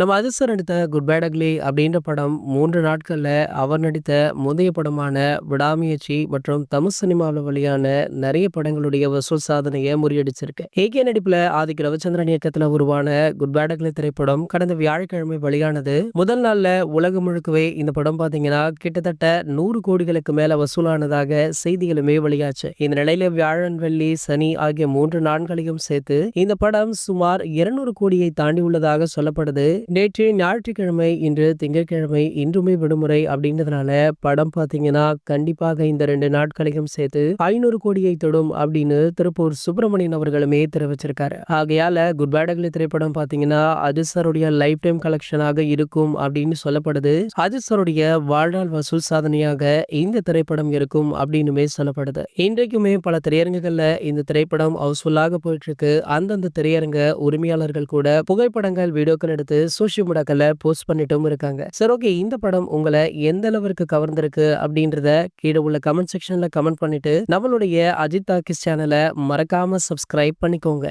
நம்ம அதிர்ஷ்டம் நடித்த குட் பேட் அக்லி அப்படின்ற படம் மூன்று நாட்களில் அவர் நடித்த முந்தைய படமான விடாமுயற்சி மற்றும் தமிழ் சினிமாவில் வெளியான நிறைய படங்களுடைய வசூல் சாதனையை முறியடிச்சிருக்கு. ஏகே நடிப்பில் ஆதிக்க ரவிச்சந்திரன் இயக்கத்தில் உருவான குட் பேட் அக்லி திரைப்படம் கடந்த வியாழக்கிழமை வெளியானது. முதல் நாளில் உலகம் முழுக்கவே இந்த படம் பார்த்தீங்கன்னா கிட்டத்தட்ட நூறு கோடிகளுக்கு மேலே வசூலானதாக செய்திகளுமே வெளியாச்சு. இந்த நிலையில வியாழன் வெள்ளி சனி ஆகிய மூன்று நாட்களையும் சேர்த்து இந்த படம் சுமார் இருநூறு கோடியை தாண்டி உள்ளதாக சொல்லப்படுது. நேற்று ஞாயிற்றுக்கிழமை இன்று திங்கட்கிழமை இன்றுமே விடுமுறை அப்படின்றதுனால படம் பாத்தீங்கன்னா கண்டிப்பாக இந்த ரெண்டு நாட்களையும் சேர்த்து ஐநூறு கோடியை தொடும் அப்படின்னு திருப்பூர் சுப்பிரமணியன் அவர்களுமே தெரிவிச்சிருக்காரு. ஆகையால குட் பேடகலி திரைப்படம் பாத்தீங்கன்னா அதிசருடைய லைஃப் டைம் கலெக்ஷனாக இருக்கும் அப்படின்னு சொல்லப்படுது. அதிசருடைய வாழ்நாள் வசூல் சாதனையாக இந்த திரைப்படம் இருக்கும் அப்படின்னுமே சொல்லப்படுது. இன்றைக்குமே பல திரையரங்குகள்ல இந்த திரைப்படம் ஹவுஸ்ஃபுல்லாக போயிட்டு இருக்கு அந்தந்த திரையரங்க உரிமையாளர்கள் கூட புகைப்படங்கள் வீடியோக்கள் எடுத்து சோஷியல் மீடியாக்கள்ல போஸ்ட் பண்ணிட்டும் இருக்காங்க. சரி ஓகே இந்த படம் உங்களை எந்த அளவிற்கு கவர்ந்திருக்கு அப்படின்றத கீழே உள்ள கமெண்ட் செக்ஷன்ல கமெண்ட் பண்ணிட்டு நம்மளுடைய அஜித் டாக்கிஸ் சேனலை மறக்காம சப்ஸ்கிரைப் பண்ணிக்கோங்க.